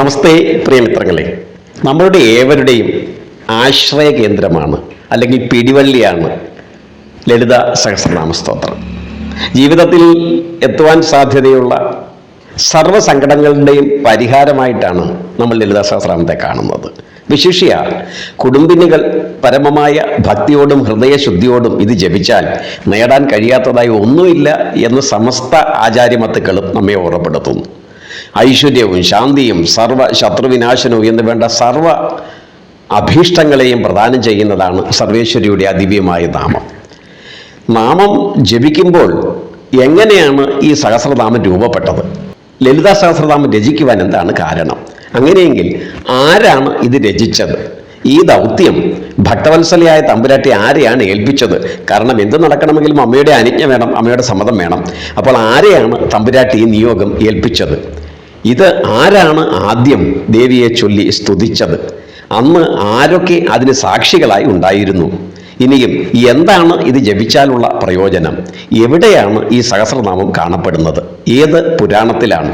നമസ്തേ പ്രിയമിത്രങ്ങളെ. നമ്മളുടെ ഏവരുടെയും ആശ്രയ കേന്ദ്രമാണ് അല്ലെങ്കിൽ പിടിവള്ളിയാണ് ലളിത സഹസ്രനാമ സ്തോത്രം. ജീവിതത്തിൽ എത്തുവാൻ സാധ്യതയുള്ള സർവ സങ്കടങ്ങളുടെയും പരിഹാരമായിട്ടാണ് നമ്മൾ ലളിത സഹസ്രനാമത്തെ കാണുന്നത്. വിശിഷ്യ കുടുംബിനികൾ പരമമായ ഭക്തിയോടും ഹൃദയശുദ്ധിയോടും ഇത് ജപിച്ചാൽ നേടാൻ കഴിയാത്തതായി ഒന്നുമില്ല എന്ന് സമസ്ത ആചാര്യമത്തുക്കളും നമ്മെ ഓർമ്മപ്പെടുത്തുന്നു. ഐശ്വര്യവും ശാന്തിയും സർവ ശത്രുവിനാശനവും എന്ന് വേണ്ട സർവ അഭീഷ്ടങ്ങളെയും പ്രദാനം ചെയ്യുന്നതാണ് സർവേശ്വരിയുടെ അതിവ്യമായ നാമം. നാമം ജപിക്കുമ്പോൾ എങ്ങനെയാണ് ഈ സഹസ്രനാമം രൂപപ്പെട്ടത്? ലളിതാ സഹസ്രനാമം രചിക്കുവാൻ എന്താണ് കാരണം? അങ്ങനെയെങ്കിൽ ആരാണ് ഇത് രചിച്ചത്? ഈ ദൗത്യം ഭക്തവത്സലയായ തമ്പുരാട്ടി ആരെയാണ് ഏൽപ്പിച്ചത്? കാരണം എന്ത് നടക്കണമെങ്കിലും അമ്മയുടെ അനുജ്ഞ വേണം അമ്മയുടെ സമ്മതം വേണം. അപ്പോൾ ആരെയാണ് തമ്പുരാട്ടി ഈ നിയോഗം ഏൽപ്പിച്ചത്? ഇത് ആരാണ് ആദ്യം ദേവിയെ ചൊല്ലി സ്തുതിച്ചത്? അന്ന് ആരൊക്കെ അതിന് സാക്ഷികളായി ഉണ്ടായിരുന്നു? ഇനിയും എന്താണ് ഇത് ജപിച്ചാലുള്ള പ്രയോജനം? എവിടെയാണ് ഈ സഹസ്രനാമം കാണപ്പെടുന്നത്? ഏത് പുരാണത്തിലാണ്?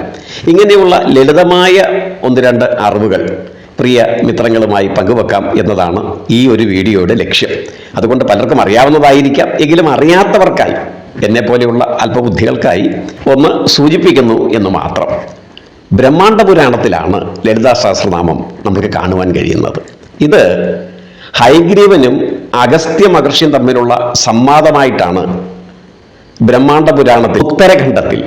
ഇങ്ങനെയുള്ള ലളിതമായ ഒന്ന് രണ്ട് അറിവുകൾ പ്രിയ മിത്രങ്ങളുമായി പങ്കുവെക്കാം എന്നതാണ് ഈ ഒരു വീഡിയോയുടെ ലക്ഷ്യം. അതുകൊണ്ട് പലർക്കും അറിയാവുന്നതായിരിക്കാം. എങ്കിലും അറിയാത്തവർക്കായി എന്നെ പോലെയുള്ള അല്പബുദ്ധികൾക്കായി ഒന്ന് സൂചിപ്പിക്കുന്നു എന്ന് മാത്രം. ബ്രഹ്മാണ്ഡ പുരാണത്തിലാണ് ലളിതാ സഹസ്രനാമം നമുക്ക് കാണുവാൻ കഴിയുന്നത്. ഇത് ഹൈഗ്രീവനും അഗസ്ത്യ മഹർഷിയും തമ്മിലുള്ള സംവാദമായിട്ടാണ് ബ്രഹ്മാണ്ഡ പുരാണത്തിൽ ഉത്തരഖണ്ഡത്തിൽ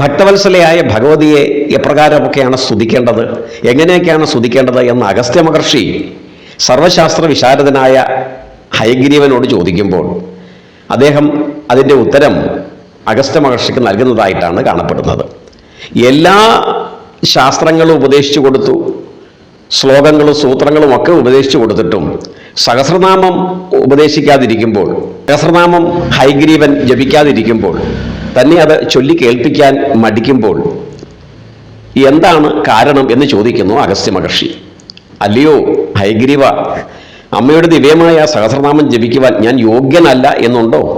ഭക്തവത്സലയായ ഭഗവതിയെ എപ്രകാരമൊക്കെയാണ് സ്തുതിക്കേണ്ടത് എങ്ങനെയൊക്കെയാണ് സ്തുതിക്കേണ്ടത് എന്ന് അഗസ്ത്യ മഹർഷി സർവശാസ്ത്ര വിശാരദനായ ഹയഗ്രീവനോട് ചോദിക്കുമ്പോൾ അദ്ദേഹം അതിന്റെ ഉത്തരം അഗസ്ത്യ മഹർഷിക്ക് നൽകുന്നതായിട്ടാണ് കാണപ്പെടുന്നത്. എല്ലാ ശാസ്ത്രങ്ങളും ഉപദേശിച്ചു കൊടുത്തു. ശ്ലോകങ്ങളും സൂത്രങ്ങളും ഒക്കെ ഉപദേശിച്ചു കൊടുത്തിട്ടും സഹസ്രനാമം ഉപദേശിക്കാതിരിക്കുമ്പോൾ സഹസ്രനാമം ഹൈഗ്രീവൻ ജപിക്കാതിരിക്കുമ്പോൾ തന്നെ അത് ചൊല്ലി കേൾപ്പിക്കാൻ മടിക്കുമ്പോൾ എന്താണ് കാരണം എന്ന് ചോദിക്കുന്നു അഗസ്ത്യ മഹർഷി. അല്ലയോ ഹൈഗ്രീവ അമ്മയുടെ ദിവ്യമായ സഹസ്രനാമം ജപിക്കുവാൻ ഞാൻ യോഗ്യനല്ല എന്നുണ്ടോ?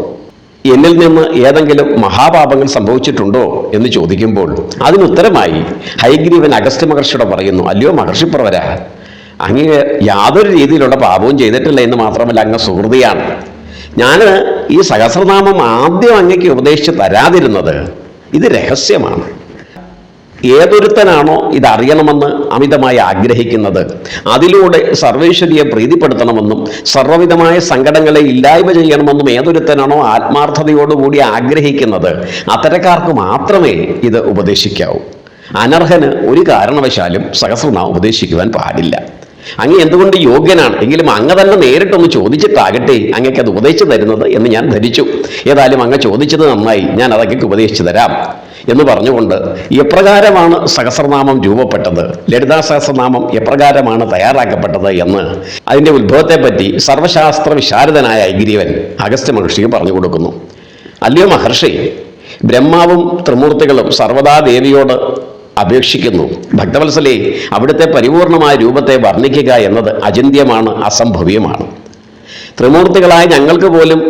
എന്നിൽ നിന്ന് ഏതെങ്കിലും മഹാപാപങ്ങൾ സംഭവിച്ചിട്ടുണ്ടോ എന്ന് ചോദിക്കുമ്പോൾ അതിനുത്തരമായി ഹൈഗ്രീവൻ അഗസ്ത്യ മഹർഷിയോട് പറയുന്നു അല്ലയോ മഹർഷി പ്രവര അങ്ങ് യാതൊരു രീതിയിലുള്ള പാപവും ചെയ്തിട്ടില്ല എന്ന് മാത്രമല്ല അങ്ങ് സുഹൃതിയാണ്. ഞാൻ ഈ സഹസ്രനാമം ആദ്യം അങ്ങയ്ക്ക് ഉപദേശിച്ച് തരാതിരുന്നത് ഇത് രഹസ്യമാണ്. ഏതൊരുത്തനാണോ ഇതറിയണമെന്ന് അമിതമായി ആഗ്രഹിക്കുന്നത്. അതിലൂടെ സർവേശ്വരിയെ പ്രീതിപ്പെടുത്തണമെന്നും സർവവിധമായ സങ്കടങ്ങളെ ഇല്ലായ്മ ചെയ്യണമെന്നും ഏതൊരുത്തനാണോ ആത്മാർത്ഥതയോടുകൂടി ആഗ്രഹിക്കുന്നത്. അത്തരക്കാർക്ക് മാത്രമേ ഇത് ഉപദേശിക്കാവൂ. അനർഹന് ഒരു കാരണവശാലും സഹസ്രനാമം ഉപദേശിക്കുവാൻ പാടില്ല. അങ്ങ് എന്തുകൊണ്ട് യോഗ്യനാണ്? എങ്കിലും അങ്ങ് തന്നെ നേരിട്ടൊന്ന് ചോദിച്ചിട്ടാകട്ടെ അങ്ങക്ക് അത് ഉപദേശിച്ചു തരുന്നത് എന്ന് ഞാൻ ധരിച്ചു. ഏതായാലും അങ്ങ് ചോദിച്ചത് നന്നായി. ഞാൻ അതൊക്കെ ഉപദേശിച്ചു തരാം എന്ന് പറഞ്ഞുകൊണ്ട് എപ്രകാരമാണ് സഹസ്രനാമം രൂപപ്പെട്ടത്? ലളിതാ സഹസ്രനാമം എപ്രകാരമാണ് തയ്യാറാക്കപ്പെട്ടത് എന്ന്. അതിന്റെ ഉത്ഭവത്തെപ്പറ്റി സർവശാസ്ത്ര വിശാരദനായ ഐഗ്രീവൻ അഗസ്ത്യ മഹർഷിക്ക് പറഞ്ഞു കൊടുക്കുന്നു. അല്ലയോ മഹർഷി ബ്രഹ്മാവും ത്രിമൂർത്തികളും സർവദാ ദേവിയോട് അപേക്ഷിക്കുന്നു. ഭക്തവത്സലേ അവിടുത്തെ പരിപൂർണമായ രൂപത്തെ വർണിക്കുക എന്നത് അചിന്യമാണ് അസംഭവ്യമാണ്. ത്രിമൂർത്തികളായ ഞങ്ങൾക്ക് പോലും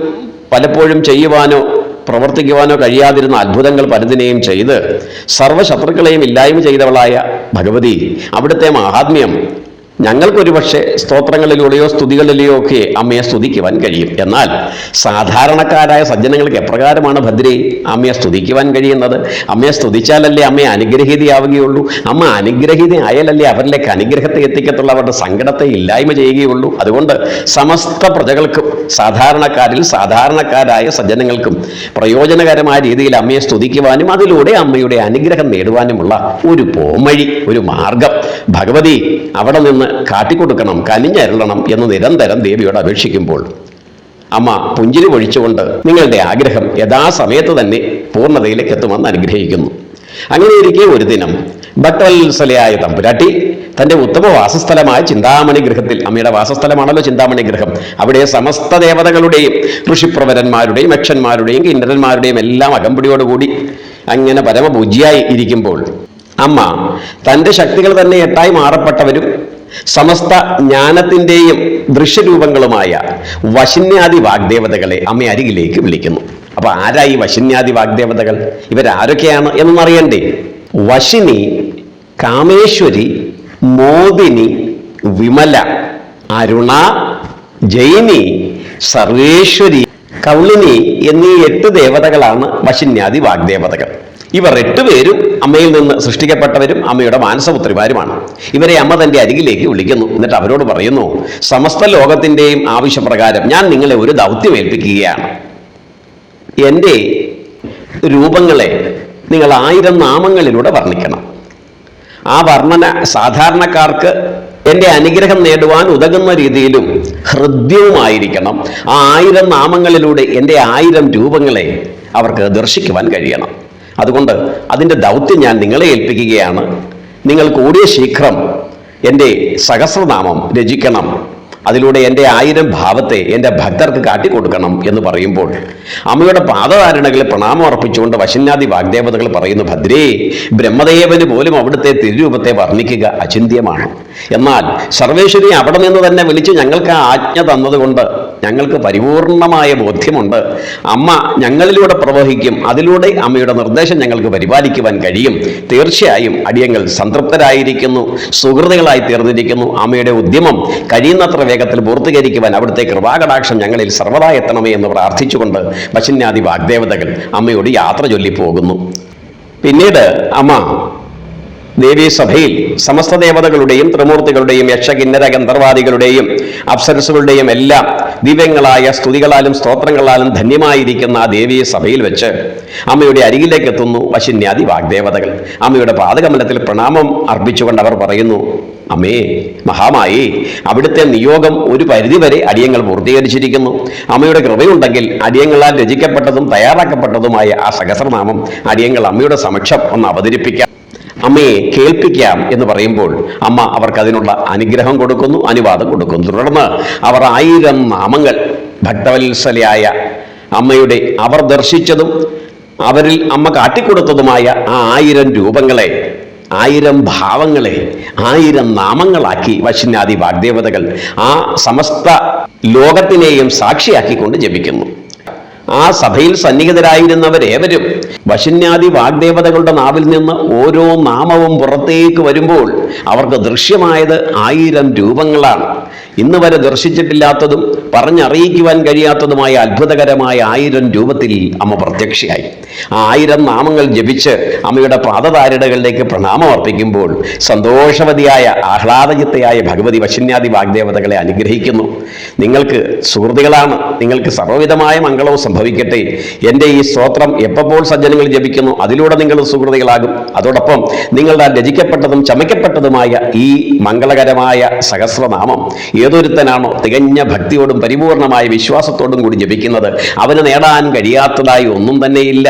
പലപ്പോഴും ചെയ്യുവാനോ പ്രവർത്തിക്കുവാനോ കഴിയാതിരുന്ന അത്ഭുതങ്ങൾ പലതിനെയും ചെയ്ത് സർവശത്രുക്കളെയും ഇല്ലായ്മ ചെയ്തവളായ ഭഗവതി അവിടുത്തെ മഹാത്മ്യം ഞങ്ങൾക്കൊരു പക്ഷേ സ്തോത്രങ്ങളിലൂടെയോ സ്തുതികളിലെയോ ഒക്കെ അമ്മയെ സ്തുതിക്കുവാൻ കഴിയും. എന്നാൽ സാധാരണക്കാരായ സജ്ജനങ്ങൾക്ക് എപ്രകാരമാണ് ഭദ്രയെ അമ്മയെ സ്തുതിക്കുവാൻ കഴിയുന്നത്? അമ്മയെ സ്തുതിച്ചാലല്ലേ അമ്മയെ അനുഗ്രഹീതയാവുകയുള്ളൂ? അമ്മ അനുഗ്രഹീത ആയാലല്ലേ അവരിലേക്ക് അനുഗ്രഹത്തെ എത്തിക്കത്തുള്ള? അവരുടെ സങ്കടത്തെ ഇല്ലായ്മ ചെയ്യുകയുള്ളൂ? അതുകൊണ്ട് സമസ്ത പ്രജകൾക്കും സാധാരണക്കാരിൽ സാധാരണക്കാരായ സജ്ജനങ്ങൾക്കും പ്രയോജനകരമായ രീതിയിൽ അമ്മയെ സ്തുതിക്കുവാനും അതിലൂടെ അമ്മയുടെ അനുഗ്രഹം നേടുവാനുമുള്ള ഒരു പോംവഴി ഒരു മാർഗം. ഭഗവതി അവിടെ നിന്ന് കാട്ടിക്കൊടുക്കണം കനിഞ്ഞരുളണം എന്ന് നിരന്തരം ദേവിയോട് അപേക്ഷിക്കുമ്പോൾ അമ്മ പുഞ്ചിരി പൊഴിച്ചുകൊണ്ട് നിങ്ങളുടെ ആഗ്രഹം യഥാസമയത്ത് തന്നെ പൂർണതയിലേക്ക് എത്തുമെന്ന് അനുഗ്രഹിക്കുന്നു. അങ്ങനെ ഇരിക്കെ ഒരു ദിനം ഭക്തവത്സലയായ തമ്പുരാട്ടി തന്റെ ഉത്തമ വാസസ്ഥലമായ ചിന്താമണി ഗൃഹത്തിൽ അമ്മയുടെ വാസസ്ഥലമാണല്ലോ ചിന്താമണി ഗൃഹം. അവിടെ സമസ്ത ദേവതകളുടെയും ഋഷിപ്രവരന്മാരുടെയും അക്ഷന്മാരുടെയും കിന്നരന്മാരുടെയും എല്ലാം അകമ്പടിയോടുകൂടി അങ്ങനെ പരമപൂജ്യായി ഇരിക്കുമ്പോൾ അമ്മ തന്റെ ശക്തികൾ തന്നെ എട്ടായി മാറപ്പെട്ടവരും സമസ്ത ജ്ഞാനത്തിന്റെയും ദൃശ്യരൂപങ്ങളുമായ വശിന്യാദി വാഗ്ദേവതകളെ അമ്മ അരികിലേക്ക് വിളിക്കുന്നു. അപ്പൊ ആരാ ഈ വശിന്യാദി വാഗ്ദേവതകൾ? ഇവരാരൊക്കെയാണ് എന്നൊന്നറിയണ്ടേ? വശിനി കാമേശ്വരി മോദിനി വിമല അരുണ ജൈനി സർവേശ്വരി കൗളിനി എന്നീ എട്ട് ദേവതകളാണ് വശിന്യാദി വാഗ്ദേവതകൾ. ഇവർ എട്ടുപേരും അമ്മയിൽ നിന്ന് സൃഷ്ടിക്കപ്പെട്ടവരും അമ്മയുടെ മാനസപുത്രിമാരുമാണ്. ഇവരെ അമ്മ തന്റെ അരികിലേക്ക് വിളിക്കുന്നു. എന്നിട്ട് അവരോട് പറയുന്നു സമസ്ത ലോകത്തിന്റെയും ആവശ്യപ്രകാരം ഞാൻ നിങ്ങളെ ഒരു ദൗത്യം ഏൽപ്പിക്കുകയാണ് എന്റെ രൂപങ്ങളെ നിങ്ങൾ ആയിരം നാമങ്ങളിലൂടെ വർണിക്കണം. ആ വർണന സാധാരണക്കാർക്ക് എന്റെ അനുഗ്രഹം നേടുവാൻ ഉതകുന്ന രീതിയിലും ഹൃദ്യവുമായിരിക്കണം. ആ ആയിരം നാമങ്ങളിലൂടെ എന്റെ ആയിരം രൂപങ്ങളെ അവർക്ക് ദർശിക്കുവാൻ കഴിയണം. അതുകൊണ്ട് അതിന്റെ ദൗത്യം ഞാൻ നിങ്ങളെ ഏൽപ്പിക്കുകയാണ്. നിങ്ങൾ കൂടിയ ശീഘ്രം എന്റെ സഹസ്രനാമം രചിക്കണം. അതിലൂടെ എന്റെ ആയിരം ഭാവത്തെ എന്റെ ഭക്തർക്ക് കാട്ടിക്കൊടുക്കണം എന്ന് പറയുമ്പോൾ അമ്മയുടെ പാദധാരണകളിൽ പ്രണാമം അർപ്പിച്ചുകൊണ്ട് വശന്യാദി വാഗ്ദേവതകൾ പറയുന്നു ഭദ്രേ ബ്രഹ്മദേവന് പോലും അവിടുത്തെ തിരുരൂപത്തെ വർണിക്കുക അചിന്ത്യമാണ്. എന്നാൽ സർവേശ്വരി അവിടെ നിന്ന് തന്നെ വിളിച്ച് ഞങ്ങൾക്ക് ആ ആജ്ഞ തന്നതുകൊണ്ട് ഞങ്ങൾക്ക് പരിപൂർണമായ ബോധ്യമുണ്ട്. അമ്മ ഞങ്ങളിലൂടെ പ്രവഹിക്കും. അതിലൂടെ അമ്മയുടെ നിർദ്ദേശം ഞങ്ങൾക്ക് പരിപാലിക്കുവാൻ കഴിയും. തീർച്ചയായും അടിയങ്ങൾ സംതൃപ്തരായിരിക്കുന്നു. സുഹൃത്തുക്കളായി തീർന്നിരിക്കുന്നു. അമ്മയുടെ ഉദ്യമം കഴിയുന്നത്ര വേഗത്തിൽ പൂർത്തീകരിക്കുവാൻ അവിടുത്തെ കൃപാകടാക്ഷം ഞങ്ങളിൽ സർവതാ എത്തണമേ എന്ന് പ്രാർത്ഥിച്ചുകൊണ്ട് പശുന്യാദി വാഗ്ദേവതകൾ അമ്മയോട് യാത്ര ചൊല്ലി പോകുന്നു പിന്നീട് അമ്മ ദേവീസഭയിൽ സമസ്ത ദേവതകളുടെയും ത്രിമൂർത്തികളുടെയും യക്ഷകിന്നര ഗന്ധർവാദികളുടെയും അപ്സരസുകളുടെയും എല്ലാം ദിവ്യങ്ങളായ സ്തുതികളാലും സ്തോത്രങ്ങളാലും ധന്യമായിരിക്കുന്ന ആ ദേവീ സഭയിൽ വെച്ച് അമ്മയുടെ അരികിലേക്ക് എത്തുന്നു വശിന്യാദി വാഗ്ദേവതകൾ. അമ്മയുടെ പാദകമലത്തിൽ പ്രണാമം അർപ്പിച്ചുകൊണ്ട് അവർ പറയുന്നു അമ്മേ മഹാമായി അവിടുത്തെ നിയോഗം ഒരു പരിധിവരെ അടിയങ്ങൾ പൂർത്തീകരിച്ചിരിക്കുന്നു. അമ്മയുടെ കൃപയുണ്ടെങ്കിൽ അടിയങ്ങളാൽ രചിക്കപ്പെട്ടതും തയ്യാറാക്കപ്പെട്ടതുമായ ആ സഹസ്രനാമം അടിയങ്ങൾ അമ്മയുടെ സമക്ഷം ഒന്ന് അവതരിപ്പിക്കാം. അമ്മയെ കേൾപ്പിക്കാം എന്ന് പറയുമ്പോൾ അമ്മ അവർക്ക് അതിനുള്ള അനുഗ്രഹം കൊടുക്കുന്നു അനുവാദം കൊടുക്കുന്നു. തുടർന്ന് അവർ ആയിരം നാമങ്ങൾ ഭക്തവത്സലയായ അമ്മയുടെ അവർ ദർശിച്ചതും അവരിൽ അമ്മ കാട്ടിക്കൊടുത്തതുമായ ആ ആയിരം രൂപങ്ങളെ ആയിരം ഭാവങ്ങളെ ആയിരം നാമങ്ങളാക്കി വശിനാദി വാഗ്ദേവതകൾ ആ സമസ്ത ലോകത്തിനെയും സാക്ഷിയാക്കിക്കൊണ്ട് ജപിക്കുന്നു. ആ സഭയിൽ സന്നിഹിതരായിരുന്നവരേവരും വശന്യാദി വാഗ്ദേവതകളുടെ നാവിൽ നിന്ന് ഓരോ നാമവും പുറത്തേക്ക് വരുമ്പോൾ അവർക്ക് ദൃശ്യമായത് ആയിരം രൂപങ്ങളാണ്. ഇന്ന് വരെ ദർശിച്ചിട്ടില്ലാത്തതും പറഞ്ഞറിയിക്കുവാൻ കഴിയാത്തതുമായ അത്ഭുതകരമായ ആയിരം രൂപത്തിൽ അമ്മ പ്രത്യക്ഷയായി. ആ ആയിരം നാമങ്ങൾ ജപിച്ച് അമ്മയുടെ പാദതാരിടകളിലേക്ക് പ്രണാമം അർപ്പിക്കുമ്പോൾ സന്തോഷവതിയായ ആഹ്ലാദചിത്തയായ ഭഗവതി വശന്യാദി വാഗ്ദേവതകളെ അനുഗ്രഹിക്കുന്നു. നിങ്ങൾക്ക് സുഹൃത്തുക്കളാണ് നിങ്ങൾക്ക് സർവവിധമായ മംഗളവും സംഭവിക്കട്ടെ. എന്റെ ഈ സ്തോത്രം എപ്പോൾ സജ്ജനങ്ങൾ ജപിക്കുന്നു അതിലൂടെ നിങ്ങൾ സുഹൃത്തുക്കളാകും. അതോടൊപ്പം നിങ്ങളുടെ രചിക്കപ്പെട്ടതും ചമയ്ക്കപ്പെട്ടതുമായ ഈ മംഗളകരമായ സഹസ്രനാമം ഏതൊരുത്തനാണോ തികഞ്ഞ ഭക്തിയോടും പരിപൂർണമായ വിശ്വാസത്തോടും കൂടി ജപിക്കുന്നത് അവന് നേടാൻ കഴിയാത്തതായി ഒന്നും തന്നെയില്ല.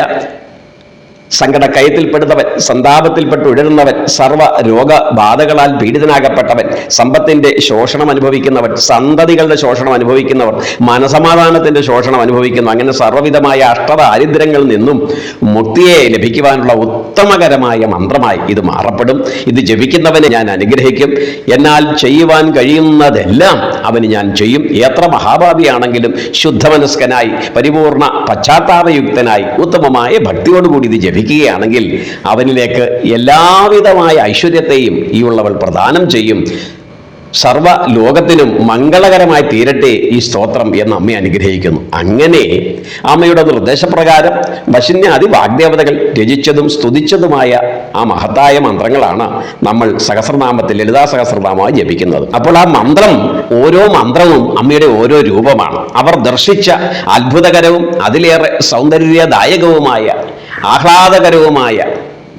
സങ്കടക്കയത്തിൽപ്പെടുന്നവൻ സന്താപത്തിൽപ്പെട്ട് ഉഴരുന്നവൻ സർവ രോഗബാധകളാൽ പീഡിതനാകപ്പെട്ടവൻ സമ്പത്തിന്റെ ശോഷണം അനുഭവിക്കുന്നവൻ സന്തതികളുടെ ശോഷണം അനുഭവിക്കുന്നവർ മനസമാധാനത്തിന്റെ ശോഷണം അനുഭവിക്കുന്നു. അങ്ങനെ സർവവിധമായ അഷ്ടദാരിദ്ര്യങ്ങളിൽ നിന്നും മുക്തിയെ ലഭിക്കുവാനുള്ള ഉത്തമകരമായ മന്ത്രമായി ഇത് മാറപ്പെടും. ഇത് ജപിക്കുന്നവനെ ഞാൻ അനുഗ്രഹിക്കും. എന്നാൽ ചെയ്യുവാൻ കഴിയുന്നതെല്ലാം അവന് ഞാൻ ചെയ്യും. എത്ര മഹാഭാവിയാണെങ്കിലും ശുദ്ധമനസ്കനായി പരിപൂർണ പശ്ചാത്താപയുക്തനായി ഉത്തമമായ ഭക്തിയോടുകൂടി ഇത് ജപിക്കുകയാണെങ്കിൽ അവനിലേക്ക് എല്ലാവിധമായ ഐശ്വര്യത്തെയും ഈ ഉള്ളവൾ പ്രദാനം ചെയ്യും. സർവ ലോകത്തിനും മംഗളകരമായി തീരട്ടെ ഈ സ്തോത്രം എന്ന് അമ്മയെ അനുഗ്രഹിക്കുന്നു. അങ്ങനെ അമ്മയുടെ നിർദ്ദേശപ്രകാരം വശിന്യ വാഗ്ദേവതകൾ രചിച്ചതും സ്തുതിച്ചതുമായ ആ മഹത്തായ മന്ത്രങ്ങളാണ് നമ്മൾ സഹസ്രനാമത്തിൽ ലളിതാ സഹസ്രനാമമായി ജപിക്കുന്നത്. അപ്പോൾ ആ മന്ത്രം ഓരോ മന്ത്രവും അമ്മയുടെ ഓരോ രൂപമാണ്. അവർ ദർശിച്ച അത്ഭുതകരവും അതിലേറെ സൗന്ദര്യദായകവുമായ ആഹ്ലാദകരവുമായ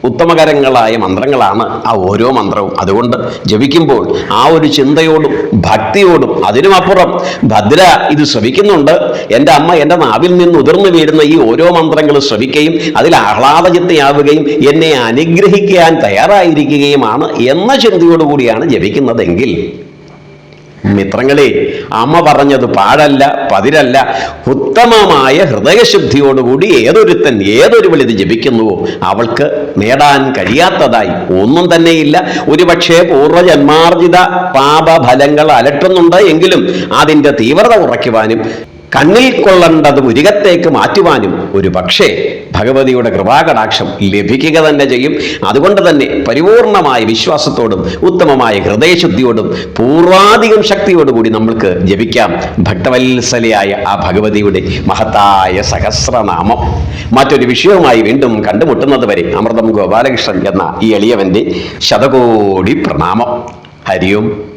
ഉത്തമകരങ്ങളായ മന്ത്രങ്ങളാണ് ആ ഓരോ മന്ത്രവും. അതുകൊണ്ട് ജപിക്കുമ്പോൾ ആ ഒരു ചിന്തയോടും ഭക്തിയോടും അതിനുമപ്പുറം ഭദ്ര ഇത് ശ്രവിക്കുന്നുണ്ട്. എന്റെ അമ്മ എന്റെ നാവിൽ നിന്ന് ഉതിർന്നു വീഴുന്ന ഈ ഓരോ മന്ത്രങ്ങളും ശ്രവിക്കുകയും അതിൽ ആഹ്ലാദചിത്തയാവുകയും എന്നെ അനുഗ്രഹിക്കാൻ തയ്യാറായിരിക്കുകയുമാണ് എന്ന ചിന്തയോടുകൂടിയാണ് ജപിക്കുന്നതെങ്കിൽ മിത്രങ്ങളെ അമ്മ പറഞ്ഞത് പാടല്ല പതിരല്ല. ഉത്തമമായ ഹൃദയശുദ്ധിയോടുകൂടി ഏതൊരുത്തൻ ഏതൊരു വിളിത് ജപിക്കുന്നുവോ അവൾക്ക് നേടാൻ കഴിയാത്തതായി ഒന്നും തന്നെയില്ല. ഒരുപക്ഷെ പൂർവജന്മാർജിത പാപഫലങ്ങൾ അലട്ടുന്നുണ്ട് എങ്കിലും അതിന്റെ തീവ്രത കുറയ്ക്കുവാനും കണ്ണിൽ കൊള്ളേണ്ടത് ഉരുകത്തേക്ക് മാറ്റുവാനും ഒരു പക്ഷേ ഭഗവതിയുടെ കൃപാകടാക്ഷം ലഭിക്കുക തന്നെ ചെയ്യും. അതുകൊണ്ട് തന്നെ പരിപൂർണമായ വിശ്വാസത്തോടും ഉത്തമമായ ഹൃദയശുദ്ധിയോടും പൂർവാധികം ശക്തിയോടുകൂടി നമ്മൾക്ക് ജപിക്കാം. ഭക്തവത്സലയായ ആ ഭഗവതിയുടെ മഹത്തായ സഹസ്രനാമം. മറ്റൊരു വിഷയവുമായി വീണ്ടും കണ്ടുമുട്ടുന്നത് വരെ അമൃതം ഗോപാലകൃഷ്ണൻ എന്ന ഈ എളിയവന്റെ ശതകോടി പ്രണാമം. ഹരിയും.